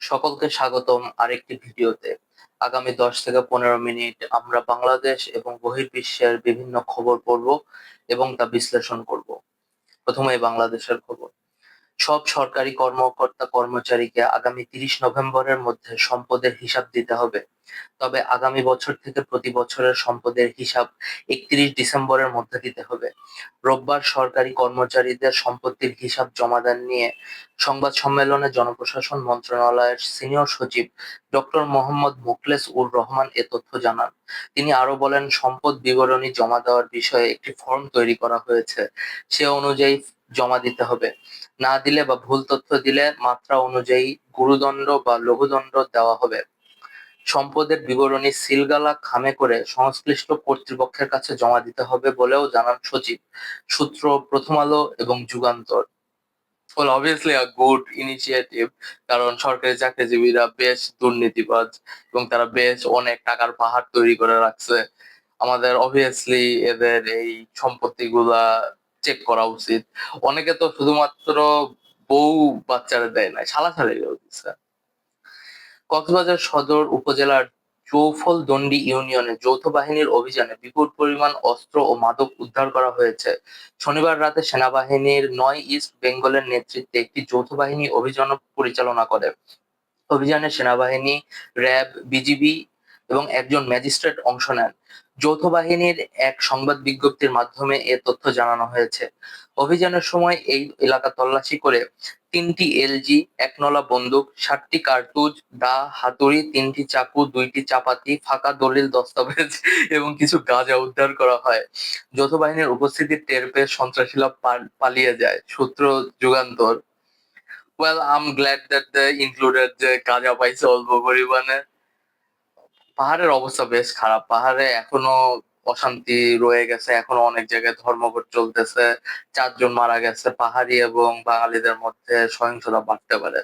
সকলকে স্বাগতম আরেকটি ভিডিওতে। আগামী দশ থেকে পনেরো মিনিট আমরা বাংলাদেশ এবং বহির্বিশ্বের বিভিন্ন খবর পড়ব এবং তা বিশ্লেষণ করব। প্রথমে বাংলাদেশের খবর। সব সরকারি কর্মকর্তা কর্মচারীকে আগামী তিরিশ নভেম্বরের মধ্যে সম্পদের হিসাব দিতে হবে। তবে আগামী বছর থেকে প্রতি বছরের সম্পদের হিসাব একত্রিশ ডিসেম্বরের মধ্যে দিতে হবে। রোববার সরকারি কর্মচারীদের সম্পত্তির হিসাব জমাদান নিয়ে সংবাদ সম্মেলনে জনপ্রশাসন মন্ত্রণালয়ের সিনিয়র সচিব ডক্টর মোহাম্মদ মুখলেস উর রহমান এ তথ্য জানান। তিনি আরও বলেন, সম্পদ বিবরণী জমা দেওয়ার বিষয়ে একটি ফর্ম তৈরি করা হয়েছে। সে অনুযায়ী জমা দিতে হবে। না দিলে বা ভুল তথ্য দিলে মাত্রা অনুযায়ী গুরুদণ্ড বা লঘুদণ্ড দেওয়া হবে। সম্পদের বিবরণী সিলগালা খামে করে সংশ্লিষ্ট কর্তৃপক্ষের কাছে জমা দিতে হবে বলেও জানান সচিব। সূত্র প্রথম আলো এবং Jugantor. Well obviously a good initiative কারণ সরকারি চাকরিজীবীরা বেশ দুর্নীতিবাজ এবং তারা বেশ অনেক টাকার পাহাড় তৈরি করে রাখছে। আমাদের অবভিয়াসলি এদের এই সম্পত্তিগুলা চেক করা উচিত। অনেকে তো শুধুমাত্র বউ বাচ্চারা দেয় নাই শালা শালিরাও দিচ্ছে। কক্সবাজার সদর উপজেলার চৌফল দণ্ডি ইউনিয়নে যৌথ বাহিনীর অভিযানে বিপুল পরিমাণ অস্ত্র ও মাদক উদ্ধার করা হয়েছে। শনিবার রাতে সেনাবাহিনীর নয় ইস্ট বেঙ্গলের নেতৃত্বে একটি যৌথ বাহিনী অভিযান পরিচালনা করে। অভিযানে সেনাবাহিনী, র্যাব, বিজিবি এবং একজন ম্যাজিস্ট্রেট অংশ নেন। যৌথ বাহিনীর এক সংবাদ বিজ্ঞপ্তির মাধ্যমে এ তথ্য জানানো হয়েছে। অভিযানের সময় এই এলাকা তল্লাশি করে তিনটি এলজি একনলা বন্দুক ষাটটি কার্তুজ দা হাতুড়ি, তিনটি চাকু, দুইটি চাপাতি, ফাঁকা দলিল দস্তাবেজ এবং কিছু গাঁজা উদ্ধার করা হয়। যৌথ বাহিনীর উপস্থিতি টের পেয়ে সন্ত্রাসীরা পাল- পালিয়ে যায়। সূত্র Jugantor. Well um glad that they included যে গাঁজা পাইছে অল্প পরিমাণে। পাহাড়ের অবস্থা বেশ খারাপ। পাহাড়ে এখনও অশান্তি রয়ে গেছে, এখনও অনেক জায়গায় ধর্মঘট চলতেছে, চারজন মারা গেছে, পাহাড়ি এবং বাঙালিদের মধ্যে সহিংসতা বাড়তে পারে।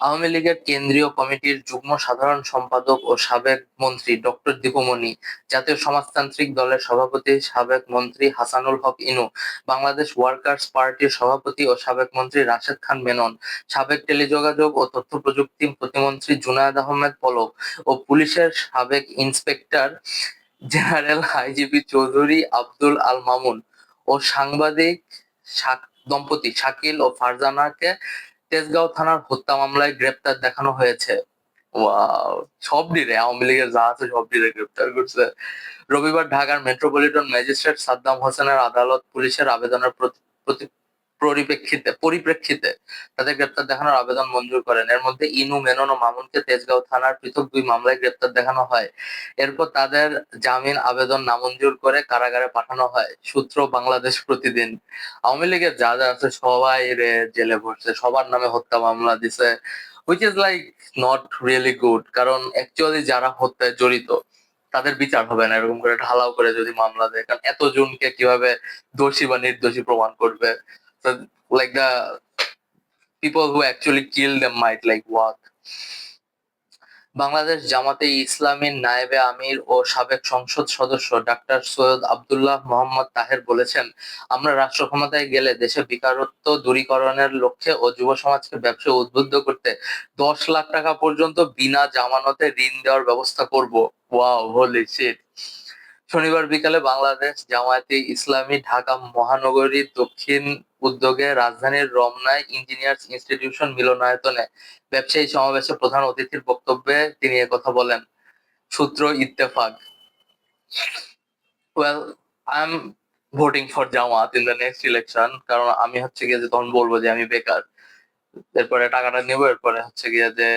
আওয়ামী লীগের কেন্দ্রীয় কমিটির যুগ্ম সাধারণ সম্পাদক ও সাবেক মন্ত্রী ডক্টর দীপুমণি, জাতীয় সমাজতান্ত্রিক দলের সভাপতি সাবেক মন্ত্রী হাসানুল হক ইনু, বাংলাদেশ ওয়ার্কার্স পার্টির সভাপতি ও সাবেক মন্ত্রী রাশেদ খান মেনন, সাবেক টেলিযোগাযোগ ও তথ্য প্রযুক্তি প্রতিমন্ত্রী জুনায়েদ আহমেদ পলক ও পুলিশের সাবেক inspector general IGP Chowdhury Abdul Al Mamun ও সাংবাদিক দম্পতি শাকিল ও ফারজানাকে তেজগাঁও থানার হত্যা মামলায় গ্রেপ্তার দেখানো হয়েছে। সব ডিরে, আওয়ামী লীগের যা আছে সব ডিরে গ্রেপ্তার করছে। রবিবার ঢাকার মেট্রোপলিটন ম্যাজিস্ট্রেট সাদ্দাম হোসেনের আদালত পুলিশের আবেদনের প্রতি- পরিপ্রেক্ষিতে পরিপ্রেক্ষিতে তাদের গ্রেপ্তার দেখানোর আবেদন মঞ্জুর করেন। এর মধ্যে ইনু, মেনন ও মামুনকে তেজগাঁও থানার পৃথক দুই মামলায় গ্রেপ্তার দেখানো হয়। এরপর তাদের জামিন আবেদন নামঞ্জুর করে কারাগারে পাঠানো হয়। সূত্র বাংলাদেশ প্রতিদিন। আওয়ামী লীগের যা যা আছে সবাই রে জেলে ভরছে, সবার নামে হত্যা মামলা দিছে which is like not really good কারণ অ্যাকচুয়ালি যারা হত্যায় জড়িত, তাদের বিচার হবে না, এরকম করে ঢালাও করে যদি মামলা দেয়। কারণ এত জনকে কীভাবে দোষী বা নির্দোষী প্রমাণ করবে? Like the people who actually kill them might like walk Bangladesh জামাতে ইসলামীর নায়েবে আমির ও সাবেক সংসদ সদস্য ডাক্তার সৈয়দ আব্দুল্লাহ মোহাম্মদ তাহের বলেছেন, আমরা রাষ্ট্র ক্ষমতায় গেলে দেশে বেকারত্ব দূরীকরণের লক্ষ্যে ও যুব সমাজকে ব্যবসায় উদ্বুদ্ধ করতে দশ লাখ টাকা পর্যন্ত বিনা জামানতে ঋণ দেওয়ার ব্যবস্থা করব। ওয়াও হোলি শিট শনিবার বিকালে বাংলাদেশ জামায়াতে ইসলামী ঢাকা মহানগরী দক্ষিণ উদ্যোগে রাজধানীর রমনায় ইঞ্জিনিয়ার্স ইনস্টিটিউশন মিলনায়তনে ব্যবসায়ী সমাবেশে প্রধান অতিথির বক্তব্যে তিনি কথা বলেন, সূত্র Ittefaq. Well I am voting for Jamaat in the next election কারণ আমি হচ্ছে গিয়ে যে তখন বলব যে আমি বেকার। এরপরে টাকাটা নেব, এরপরে হচ্ছে গিয়ে যে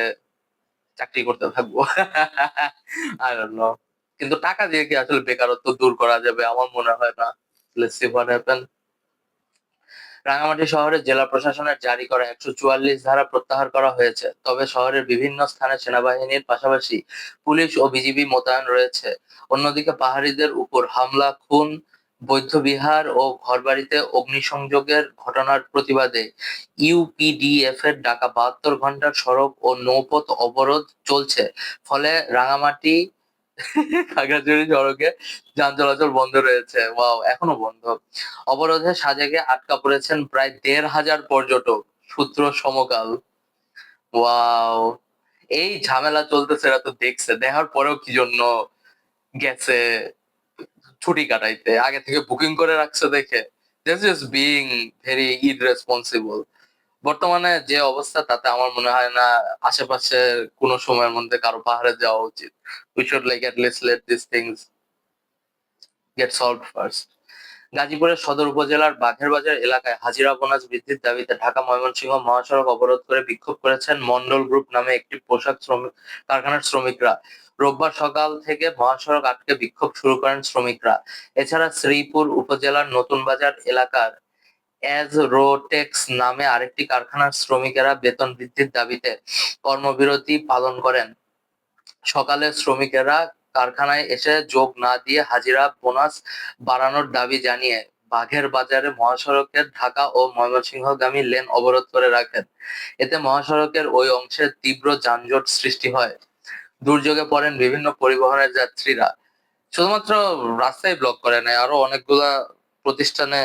চাকরি করতে থাকব। ডোন্ট নো কিন্তু টাকা দিয়ে কি আসলে বেকারত্ব দূর করা যাবে? আমার মনে হয় না। রাঙামাটি শহরে জেলা প্রশাসনের জারি করা একশো চুয়াল্লিশ ধারা প্রত্যাহার করা হয়েছে। তবে শহরের বিভিন্ন স্থানে সেনাবাহিনীর পাশাপাশি পুলিশ ও বিজিবি মোতায়েন রয়েছে। অন্যদিকে পাহাড়িদের উপর হামলা, খুন, বৌদ্ধবিহার ও ঘরবাড়িতে অগ্নিসংযোগের ঘটনার প্রতিবাদে ইউপিডিএফ এর ডাকা বাহাত্তর ঘণ্টার সড়ক ও নৌপথ অবরোধ চলছে। ফলে রাঙামাটি খাগড়াছড়ি সড়কে যান চলাচল বন্ধ রয়েছে। ওয়াও এখনও বন্ধ। অবরোধে সাজেকে আটকা পড়েছেন প্রায় দেড় হাজার পর্যটক, সূত্র সমকাল। ওয়াও এই ঝামেলা চলতেছে, এরা তো দেখছে। দেখার পরেও কি জন্য গেছে ছুটি কাটাইতে? আগে থেকে বুকিং করে রাখছে দেখে। This is being very irresponsible বর্তমানে যে অবস্থা, তাতে আমার মনে হয় না আশেপাশে কোনো সময়ের মধ্যে কারও পাহাড়ে যাওয়া উচিত। We should like at least let this things get solve first গাজীপুরের সদর উপজেলার বাঘের বাজার এলাকায় হাজিরা বোনাস বৃদ্ধির দাবিতে ঢাকা ময়মনসিংহ মহাসড়ক অবরোধ করে বিক্ষোভ করেছেন মন্ডল গ্রুপ নামে একটি পোশাক শ্রমিক কারখানার শ্রমিকরা। রোববার সকাল থেকে মহাসড়ক আটকে বিক্ষোভ শুরু করেন শ্রমিকরা। এছাড়া শ্রীপুর উপজেলার নতুন বাজার এলাকার অ্যাজ রোটেক্স নামে আরেকটি কারখানার শ্রমিকেরা বেতন বৃদ্ধির দাবিতে কর্মবিরতি পালন করেন। সকালে শ্রমিকেরা কারখানায় এসে যোগ না দিয়ে হাজিরা বোনাস বাড়ানোর দাবি জানিয়ে বাঘের বাজারে মহাসড়কের ঢাকা ও ময়মনসিংহগামী লেন অবরোধ করে রাখেন। এতে মহাসড়কের ওই অংশে তীব্র যানজট সৃষ্টি হয়। দুর্যোগে পড়েন বিভিন্ন পরিবহনের যাত্রীরা। শুধুমাত্র রাস্তায় ব্লক করে নেয় আরও অনেকগুলা প্রতিষ্ঠানে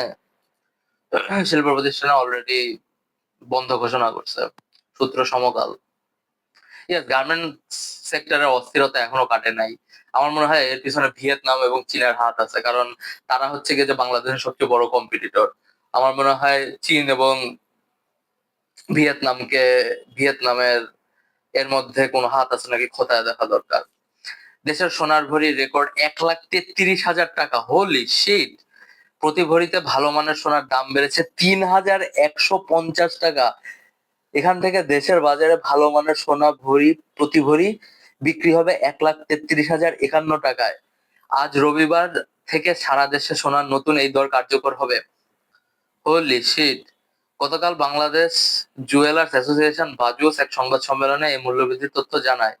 শিল্প প্রতিষ্ঠানে অলরেডি বন্ধ ঘোষণা করছে, সূত্র সমকাল। ইয়েস গার্মেন্টস সেক্টরের অস্থিরতা এখনও কাটে নাই। আমার মনে হয় এর পিছনে ভিয়েতনাম এবং চীনের হাত আছে, কারণ তারা হচ্ছে গিয়ে যে বাংলাদেশের সবচেয়ে বড় কম্পিটিটর আমার মনে হয় চীন এবং ভিয়েতনামকে, ভিয়েতনামের এর মধ্যে কোনো হাত আছে নাকি খোঁতায় দেখা দরকার। দেশের সোনার ভরি রেকর্ড এক লাখ তেত্রিশ হাজার টাকা। হোলি শিট প্রতি ভরিতে ভালো মানের সোনার দাম বেড়েছে তিন হাজার একশো পঞ্চাশ টাকা। এখান থেকে দেশের বাজারে ভালো মানের সোনা ভরি, প্রতি ভরি বিক্রি হবে এক লাখ তেত্রিশ হাজার একান্ন টাকায়। আজ রবিবার থেকে সারা দেশে সোনার নতুন এই দর কার্যকর হবে। হোলি শিট গতকাল বাংলাদেশ জুয়েলার্স অ্যাসোসিয়েশন বাজুস এক সংবাদ সম্মেলনে এই মূল্যবৃদ্ধির তথ্য জানায়।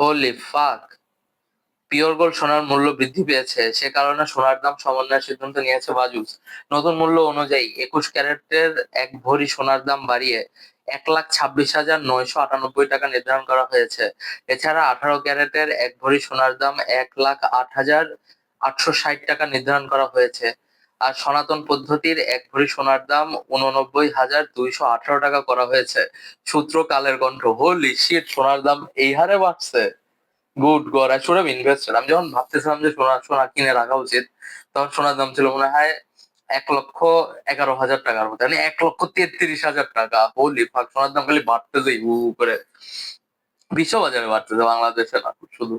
হোলি ফাক পিওর গোল্ড সোনার মূল্য বৃদ্ধি পেয়েছে। সে কারণে সোনার দাম সমন্বয়ের সিদ্ধান্ত নিয়েছে বাজুস। নতুন মূল্য অনুযায়ী একুশ ক্যারেটের এক ভরি সোনার দাম বাড়িয়ে এক লাখ ছাব্বিশ হাজার নয়শো আটানব্বই টাকা নির্ধারণ করা হয়েছে। এছাড়া আঠারো ক্যারেটের এক ভরি সোনার দাম এক লাখ আট হাজার আটশো ষাট টাকা নির্ধারণ করা হয়েছে। আর সনাতন পদ্ধতির এক ভরি সোনার দাম উননব্বই হাজার দুইশো আঠারো টাকা করা হয়েছে। সূত্র কালের কণ্ঠ হোলি শিট সোনার দাম এই হারে বাড়ছে। Good, God I should have invested আমি যখন ভাবতেছিলাম যে সোনা সোনা কিনে রাখা উচিত, তখন সোনার দাম ছিল মনে হয় এক লক্ষ এগারো হাজার টাকার মতো। মানে এক লক্ষ তেত্রিশ হাজার টাকা। হোলি ফাক সোনার দাম খালি বাড়তেছেই হু হু করে। বিশ্ববাজারে বাড়তেছে বাংলাদেশে না, শুধু।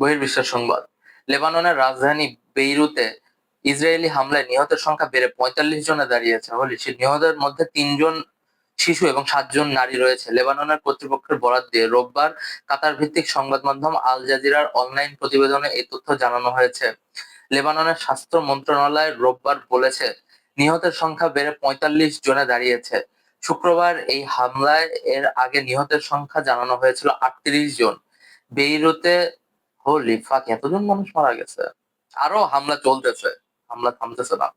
বহির্বিশ্বের সংবাদ। লেবাননের রাজধানী বেইরুতে ইসরায়েলি হামলায় নিহতের সংখ্যা বেড়ে পঁয়তাল্লিশ জনে দাঁড়িয়েছে। হলি সে নিহতের মধ্যে তিনজন শিশু এবং সাতজন নারী রয়েছে। লেবাননের কর্তৃপক্ষের বরাত দিয়ে রোববার কাতার ভিত্তিক সংবাদ মাধ্যম আল জাজিরার অনলাইন প্রতিবেদনে এই তথ্য জানানো হয়েছে। লেবাননের স্বাস্থ্য মন্ত্রণালয় রোববার বলেছে, নিহতের সংখ্যা বেড়ে পঁয়তাল্লিশ জনে দাঁড়িয়েছে। শুক্রবার এই হামলায় এর আগে নিহতের সংখ্যা জানানো হয়েছিল আটত্রিশ জন। বেইরুতে হোলি ফাক এতজন মানুষ মারা গেছে। আরও হামলা চলতেছে। হামলা থামতেছে না।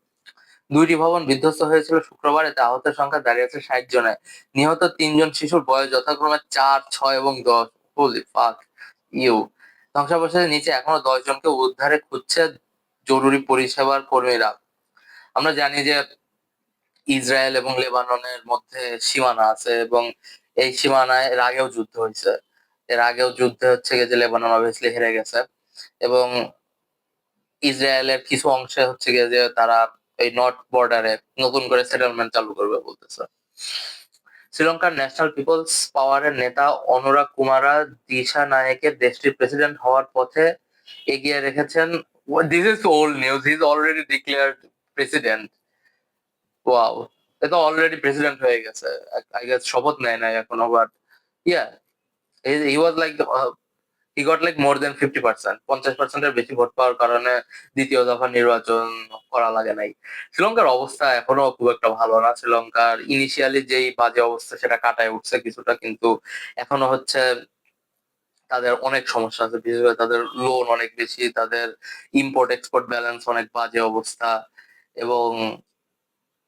দুইটি ভবন বিধ্বস্ত হয়েছিল শুক্রবার এতে আহতের সংখ্যা দাঁড়িয়েছে ষাট জনে নিহত তিনজন শিশুর বয়স যথাক্রমে চার, ছয় এবং দশ। হোলি ফাক ইউ ধ্বংসাবশেষের নিচে এখনও দশ জনকে উদ্ধারে খুঁজছে জরুরি পরিষেবার কর্মীরা। আমরা জানি যে ইসরায়েল এবং লেবাননের মধ্যে সীমানা আছে এবং এই সীমানায় এর আগেও যুদ্ধ হয়েছে। এর আগেও যুদ্ধে হচ্ছে গিয়ে যে লেবানন অবভিয়াসলি হেরে গেছে এবং ইসরায়েলের কিছু অংশে হচ্ছে গিয়ে যে তারা এই নর্থ বর্ডারে নতুন করে সেটেলমেন্ট চালু করবে বলতেছে। শ্রীলঙ্কার ন্যাশনাল পিপলস পাওয়ারের নেতা অনুরাগ কুমারা দিশা নায়েকের দেশটির প্রেসিডেন্ট হওয়ার পথে এগিয়ে রেখেছেন। This is old news is already declared president wow এ তো অলরেডি প্রেসিডেন্ট হয়ে গেছে। আই গেস শপথ নেয় নাই এখনও but yeah he was like he got like more than fifty percent পঞ্চাশ পার্সেন্টের বেশি ভোট পাওয়ার কারণে দ্বিতীয় দফা নির্বাচন করা লাগে নাই। শ্রীলঙ্কার অবস্থা এখনও খুব একটা ভালো না। শ্রীলঙ্কার ইনিশিয়ালি যেই বাজে অবস্থা সেটা কাটায় উঠছে কিছুটা, কিন্তু এখনও হচ্ছে তাদের অনেক সমস্যা আছে। বিশেষ করে তাদের লোন অনেক বেশি, তাদের ইম্পোর্ট এক্সপোর্ট ব্যালেন্স অনেক বাজে অবস্থা এবং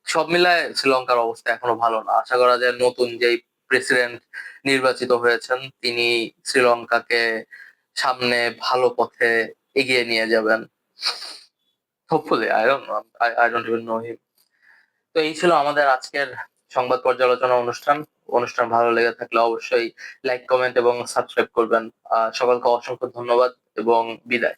সব মিলায় শ্রীলঙ্কার অবস্থা এখনও ভালো না। আশা করা যায় নতুন যেই প্রেসিডেন্ট নির্বাচিত হয়েছেন, তিনি শ্রীলঙ্কাকে সামনে ভালো পথে এগিয়ে নিয়ে যাবেন। Hopefully I don't I don't even know him তো এই ছিল আমাদের আজকের সংবাদ পর্যালোচনা অনুষ্ঠান। অনুষ্ঠান ভালো লেগে থাকলে অবশ্যই লাইক কমেন্ট এবং সাবস্ক্রাইব করবেন। সকলকে অসংখ্য ধন্যবাদ এবং বিদায়।